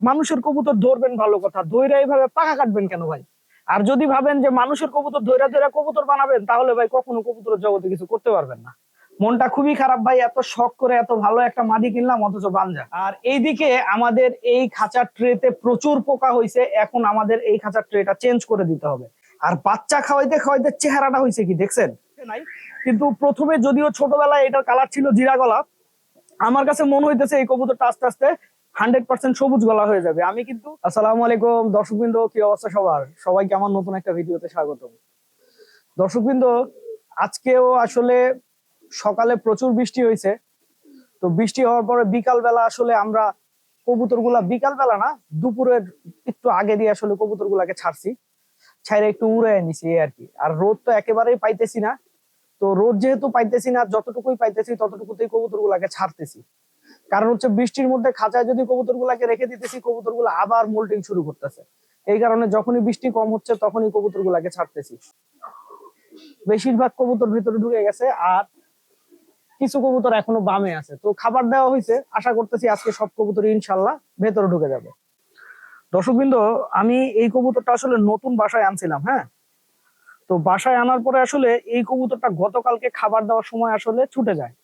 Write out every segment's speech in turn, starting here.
মানুষের কবুতর ধরবেন ভালো কথা ধৈরা এইভাবে পাখা কাটবেন কেন ভাই? আর যদি ভাবেন যে মানুষের কবুতর ধৈরা ধৈরা কবুতর বানাবেন, তাহলে ভাই কখনো কবুতরের জগতে কিছু করতে পারবেন না। মনটা খুবই খারাপ ভাই, এত শখ করে এত ভালো একটা মাদি কিনলাম, অথচ বাঞ্জা। আর এইদিকে আমাদের এই খাঁচার ট্রেতে প্রচুর পোকা হয়েছে এখন আমাদের এই খাঁচার ট্রেটা চেঞ্জ করে দিতে হবে। আর বাচ্চা খাওয়াইতে খাওয়াইতে চেহারাটা হয়েছে কি, দেখছেন? নাই? কিন্তু প্রথমে যদিও ছোটবেলায় এটার কালার ছিল জিরা গলা, আমার কাছে মনে হইতেছে এই কবুতরটা আস্তে আস্তে হান্ড্রেড পার্সেন্ট সবুজ গলা হয়ে যাবে। আমি কিন্তু আলাইকুম। দর্শকবৃন্দ, কি অবস্থা সবার? সবাইকে আমার নতুন একটা ভিডিওতে স্বাগতম। দর্শকবৃন্দ, আজকেও আসলে সকালে প্রচুর বৃষ্টি হয়েছে। তো বৃষ্টি হওয়ার পরে বিকাল বেলা আসলে আমরা কবুতরগুলা বিকাল বেলা না, দুপুরের একটু আগে দিয়ে আসলে কবুতর গুলাকে ছাড়ছি। ছাইরে একটু উড়ে নিছি আর কি। আর রোদ তো একেবারেই পাইতেছি না। তো রোদ যেহেতু পাইতেছি না, যতটুকুই পাইতেছি ততটুকুতেই কবুতর গুলাকে ছাড়তেছি। কারণ হচ্ছে বৃষ্টির মধ্যে খাঁচায় যদি কবুতর গুলাকে রেখে দিতেছি কবুতরগুলো আবার মোল্টিং শুরু করতেছে। এই কারণে যখনই বৃষ্টি কম হচ্ছে, তখনই কবুতর গুলাকে ছাড়তেছি। বেশিরভাগ কবুতর ভিতরে ঢুকে গেছে আর কিছু কবুতর এখনও বামে আছে। তো খাবার দেওয়া হয়েছে আশা করতেছি আজকে সব কবুতর ইনশাল্লাহ ভেতরে ঢুকে যাবে। দর্শকবৃন্দ, আমি এই কবুতরটা আসলে নতুন বাসায় আনছিলাম হ্যাঁ? তো বাসায় আনার পরে আসলে এই কবুতরটা গতকালকে খাবার দেওয়ার সময় আসলে ছুটে যায়।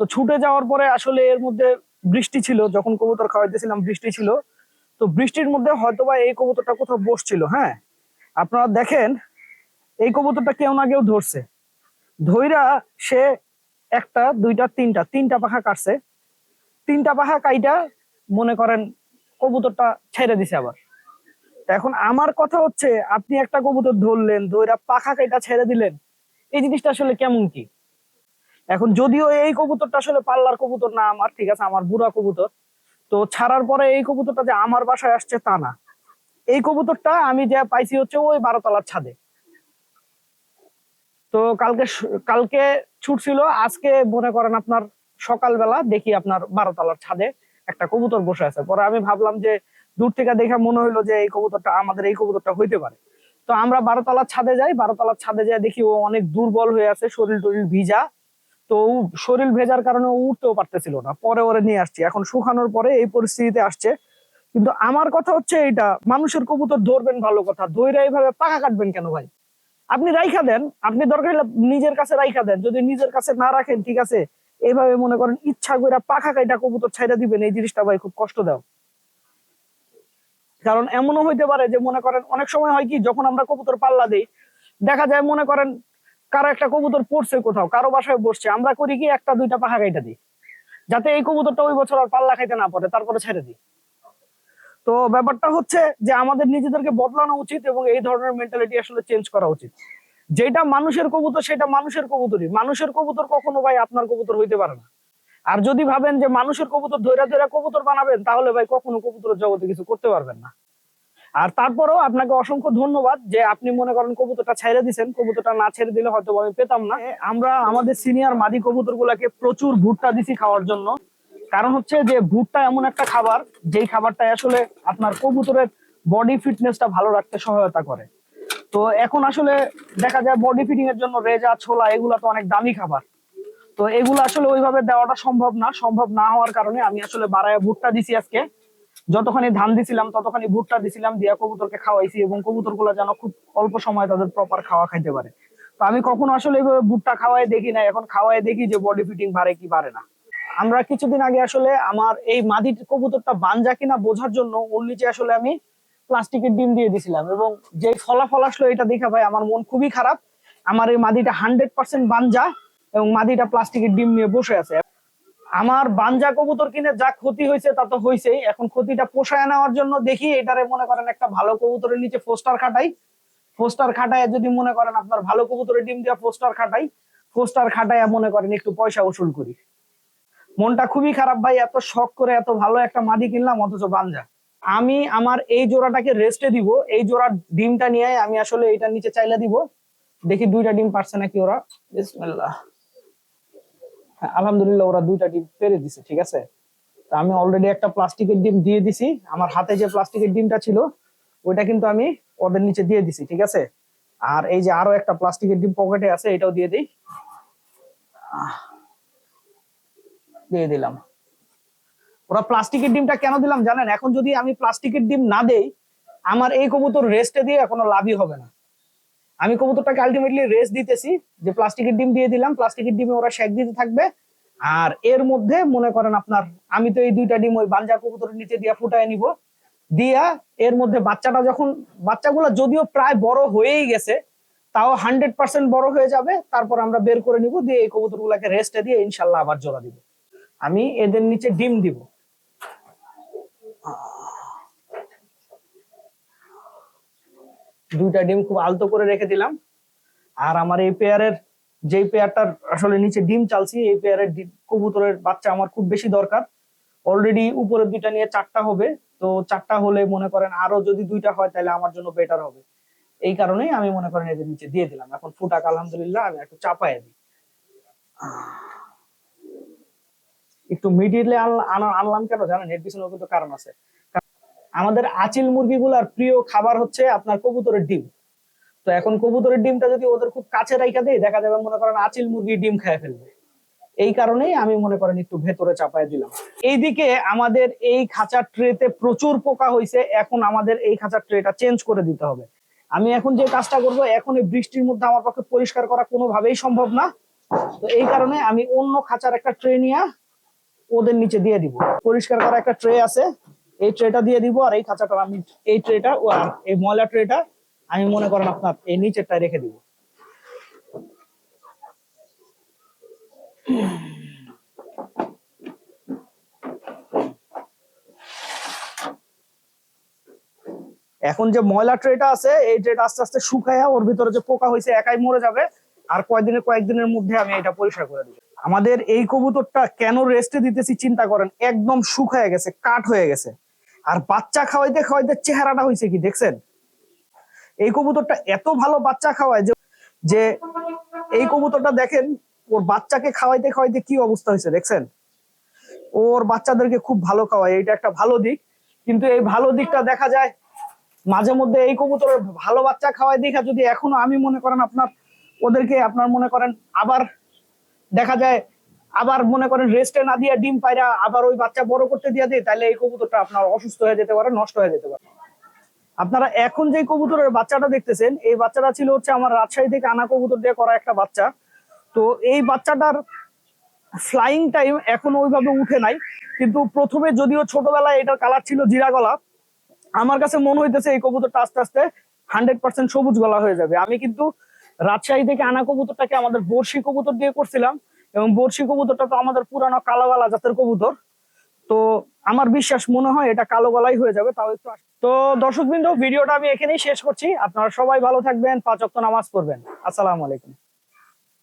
তো ছুটে যাওয়ার পরে আসলে এর মধ্যে বৃষ্টি ছিল, যখন কবুতর খাওয়াইতেছিলাম বৃষ্টি ছিল, তো বৃষ্টির মধ্যে হয়তোবা এই কবুতরটা কোথাও বসছিল হ্যাঁ? আপনারা দেখেন, এই কবুতরটা কেউ না কেউ ধরছে। ধইরা সে একটা, দুইটা, তিনটা তিনটা পাখা কাটছে। তিনটা পাখা কাইটা মনে করেন কবুতরটা ছেড়ে দিছে আবার। এখন আমার কথা হচ্ছে, আপনি একটা কবুতর ধরলেন, ধইরা পাখা কাইটা ছেড়ে দিলেন, এই জিনিসটা আসলে কেমন কি? এখন যদিও এই কবুতরটা আসলে পাল্লার কবুতর না আমার, ঠিক আছে, আমার বুড়া কবুতর। তো ছাড়ার পরে এই কবুতরটা যে আমার বাসায় আসছে তা না। এই কবুতরটা আমি যা পাইছি হচ্ছে ওই বারোতলার ছাদে। তো কালকে কালকে ছুটছিল আজকে মনে করেন আপনার সকালবেলা দেখি আপনার বারোতলার ছাদে একটা কবুতর বসে আছে। পরে আমি ভাবলাম যে দূর থেকে দেখে মনে হইল যে এই কবুতরটা, আমাদের এই কবুতরটা হইতে পারে। তো আমরা বারোতলার ছাদে যাই, বারোতলার ছাদে যাই দেখি ও অনেক দুর্বল হয়ে আছে শরীর টরিল ভিজা। তো শরীর ভেজার কারণে উঠতেও পারতেছিল না। পরে ওরে নিয়ে আসছি। এখন শুকানোর পরে এই পরিস্থিতিতে আসছে। কিন্তু আমার কথা হচ্ছে এইটা, মানুষের কবুতর ধরবেন ভালো কথা। ধৈর্য এইভাবে পাকা কাটবেন কেন ভাই? আপনি রাইখা দেন। আপনি দরকার হলে নিজের কাছে রাইখা দেন। যদি নিজের কাছে না রাখেন, ঠিক আছে? এইভাবে মনে করেন ইচ্ছা করে পাখা কাইটা কবুতর ছাইড়া দিবেন। এই জিনিসটা ভাই খুব কষ্ট দাও কারণ এমনও হইতে পারে যে মনে করেন অনেক সময় হয় কি, যখন আমরা কবুতর পাল্লা দেই, দেখা যায় মনে করেন কারও একটা কবুতর পড়ছে কোথাও, কারও বাসায় বসছে, আমরা করি কি একটা, দুইটা পাখা কাইটা দিই। যাতে এই কবুতরটা ওই বছর আর পাল্লা খাইতে না পারে, তারপরে ছেড়ে দিই। তো ব্যাপারটা হচ্ছে যে আমাদের নিজেদেরকে বদলানো উচিত এবং এই ধরনের মেন্টালিটি আসলে চেঞ্জ করা উচিত। যেটা মানুষের কবুতর, সেটা মানুষের কবুতরই। মানুষের কবুতর কখনো ভাই আপনার কবুতর হইতে পারে না। আর যদি ভাবেন যে মানুষের কবুতর ধৈরা ধৈরা কবুতর বানাবেন, তাহলে ভাই কখনো কবুতরের জগতে কিছু করতে পারবেন না। আর তারপরেও আপনাকে অসংখ্য ধন্যবাদ যে আপনি মনে করেন কবুতরটা ছেড়ে দিছেন। কবুতরটা না ছেড়ে দিলে হয়তো আমি পেতাম না। আমরা আমাদের সিনিয়র মাদি কবুতর গুলাকে প্রচুর ভুট্টা দিছি খাওয়ার জন্য। কারণ হচ্ছে যে ভুট্টা এমন একটা খাবার, যেই খাবারটা আসলে আপনার কবুতরের বডি ফিটনেসটা ভালো রাখতে সহায়তা করে। তো এখন আসলে দেখা যায় বডি ফিটিং এর জন্য রেজা, ছোলা এগুলা তো অনেক দামি খাবার। তো এগুলো আসলে ওইভাবে দেওয়াটা সম্ভব না। সম্ভব না হওয়ার কারণে আমি আসলে বাড়ায় ভুট্টা দিছি আজকে। যতখানি ধান দিছিলাম, ততখানি ভুট্টা দিছিলাম, দিয়া কবুতরকে খাওয়াইছি এবং কবুতরগুলা যেন খুব অল্প সময় তাদের প্রপার খাওয়া খাইতে পারে। তো আমি কখনো আসলে ভুট্টা খাওয়াই দেখি না এখন খাওয়াই দেখি যে বডি ফিটিং বাড়ে কি বাড়ে না। আমরা কিছুদিন আগে আসলে আমার এই মাদি কবুতরটা বানজা কিনা বোঝার জন্য ওর নিচে আসলে আমি প্লাস্টিকের ডিম দিয়ে দিছিলাম এবং যে ফলাফল আসলো এটা দেখে ভাই আমার মন খুবই খারাপ। আমার এই মাদিটা হান্ড্রেড পার্সেন্ট বানজা এবং মাদিটা প্লাস্টিকের ডিম নিয়ে বসে আছে। আমার বানজা কবুতর কিনে যা ক্ষতি হয়েছে তা তো হয়েছেই। এখন ক্ষতিটা পোষায় নেওয়ার জন্য দেখি, এটারে মনে করেন একটা ভালো কবুতরের নিচে পোস্টার খাটাই। পোস্টার খাটায় যদি মনে করেন আপনার ভালো কবুতরের ডিম দেওয়া পোস্টার খাটাই পোস্টার খাটায় মনে করেন একটু পয়সা উসুল করি। মনটা খুবই খারাপ ভাই, এত শখ করে এত ভালো একটা মাদি কিনলাম, অথচ বানজা আমি আমার এই জোড়াটাকে রেস্টে দিব, এই জোড়ার ডিমটা নিয়ে আমি আসলে এইটার নিচে চাইলে দিব। দেখি দুইটা ডিম পারছে নাকি ওরা। বিসমিল্লাহ। আলহামদুলিল্লাহ ওরা দুইটা ডিম পেরে দিছে, ঠিক আছে? আমি অলরেডি একটা প্লাস্টিকের ডিম দিয়ে দিছি। আমার হাতে যে প্লাস্টিকের ডিমটা ছিল, ওইটা কিন্তু আমি ওদের নিচে দিয়ে দিছি, ঠিক আছে? আর এই যে আরও একটা প্লাস্টিকের ডিম পকেটে আছে, এটাও দিয়ে দিই। দিয়ে দিলাম। ওরা প্লাস্টিকের ডিমটা কেন দিলাম জানেন? এখন যদি আমি প্লাস্টিকের ডিম না দেই, আমার এই কবুতর রেস্টে দিয়ে কোনো লাভই হবে না। আমি কবুতরটাকে আলটিমেটলি রেস্ট দিতেছি, যে প্লাস্টিকের ডিম দিয়ে দিলাম প্লাস্টিকের ডিমে ওরা শেক দিতে থাকবে। আর এর মধ্যে মনে করেন আপনার, আমি তো এই দুইটা ডিম ওই বাঞ্জা কবুতরের নিচে দিয়া ফুটায় নিব। দিয়া এর মধ্যে বাচ্চাটা যখন, বাচ্চাগুলো যদিও প্রায় বড় হয়েই গেছে, তাও হান্ড্রেড পার্সেন্ট বড় হয়ে যাবে। তারপর আমরা বের করে নিব, দিয়ে এই কবুতর গুলাকে রেস্টে দিয়ে ইনশাল্লাহ আবার জোড়া দিব। আমি এদের নিচে ডিম দিব। দুইটা ডিম খুব আলতো করে রেখে দিলাম। আর আমার এই পেয়ারের যেই পেয়ারটার আসলে নিচে ডিম চালছি, এই পেয়ারের কবুতরের বাচ্চা আমার খুব বেশি দরকার। অলরেডি উপরের দুইটা নিয়ে চারটা হবে, তো চারটা হলে মনে করেন আরও যদি দুইটা হয় তাহলে আমার জন্য বেটার হবে। এই কারণেই আমি মনে করেন এদের নিচে দিয়ে দিলাম। এখন ফুটাক আলহামদুলিল্লাহ, আমি একটু চাপায় দিই। একটু মিডিলে আনলাম কেন জানেন? এর পিছনে কিন্তু কারণ আছে। আমাদের আচিল মুরগিগুলার প্রিয় খাবার হচ্ছে আপনার কবুতরের ডিম। তো এখন কবুতরের ডিমটা যদি ওদের খুব কাছে রাইখা দেয়, দেখা যাবে মনে করেন আচিল মুরগি ডিম খেয়ে ফেলবে। এই কারণেই আমি মনে করেন একটু ভেতরে চাপায় দিলাম। এইদিকে আমাদের এই খাঁচার ট্রেতে প্রচুর পোকা হয়েছে এখন আমাদের এই খাঁচার ট্রেটা চেঞ্জ করে দিতে হবে। আমি এখন যে কাজটা করব, এখন এই বৃষ্টির মধ্যে আমার পক্ষে পরিষ্কার করা কোনোভাবেই সম্ভব না। তো এই কারণে আমি অন্য খাঁচার একটা ট্রে নিয়ে ওদের নিচে দিয়ে দিব। পরিষ্কার করা একটা ট্রে আছে। এই ট্রেটা দিয়ে দিব আর এই খাঁচাটা আমি এই ট্রেটা এই ময়লা ট্রেটা আমি মনে করেন আপনার এই নিচেরটা রেখে দিব। এখন যে ময়লা ট্রেটা আছে, এই ট্রেটা আস্তে আস্তে শুকায়া ওর ভিতরে যে পোকা হয়েছে একাই মরে যাবে। আর কয়েকদিনের কয়েকদিনের মধ্যে আমি এটা পরিষ্কার করে দিব। আমাদের এই কবুতরটা কেন রেস্টে দিতেছি চিন্তা করেন, একদম শুকায় গেছে, কাঠ হয়ে গেছে। আর বাচ্চা খাওয়াইতে খাওয়াইতে চেহারাটা হয়েছে কি, দেখছেন? এই কবুতরটা এত ভালো বাচ্চা খাওয়ায় যে যে এই কবুতরটা দেখেন, ওর বাচ্চাকে খাওয়াইতে খাওয়াইতে কি অবস্থা হয়েছে দেখছেন? ওর বাচ্চাদেরকে খুব ভালো খাওয়ায় এটা একটা ভালো দিক। কিন্তু এই ভালো দিকটা দেখা যায়, মাঝে মধ্যে এই কবুতরের ভালো বাচ্চা খাওয়াই দেখা যদি এখনও আমি মনে করেন আপনার, ওদেরকে আপনার মনে করেন আবার দেখা যায় আবার মনে করেন রেস্টে না দিয়ে ডিম পায়রা আবার ওই বাচ্চা বড় করতে দিয়ে দিই তাহলে এই কবুতরটা আপনার অসুস্থ হয়ে যেতে পারে, নষ্ট হয়ে যেতে পারে। আপনারা এখন যে কবুতরের বাচ্চাটা দেখতেছেন, এই বাচ্চাটা ছিল হচ্ছে আমার রাজশাহী থেকে আনা কবুতর দিয়ে করা একটা বাচ্চা। তো এই বাচ্চাটার ফ্লাইং টাইম এখনও ওইভাবে উঠে নাই, কিন্তু প্রথমে যদিও ছোটবেলায় এটার কালার ছিল জিরা গলা, আমার কাছে মনে হইতেছে এই কবুতরটা আস্তে আস্তে হান্ড্রেড পার্সেন্ট সবুজ গলা হয়ে যাবে। আমি কিন্তু রাজশাহী থেকে আনা কবুতরটাকে আমাদের বর্ষি কবুতর দিয়ে করছিলাম এবং বর্ষি কবুতরটা তো আমাদের পুরানো কালো গলা জাতের কবুতর। তো আমার বিশ্বাস মনে হয় এটা কালো গলাই হয়ে যাবে, তাও একটু তো দর্শক বিন্দু ভিডিওটা আমি এখানেই শেষ করছি। আপনারা সবাই ভালো থাকবেন, পাঁচ অক্ত নামাজ পড়বেন। আসসালামু আলাইকুম।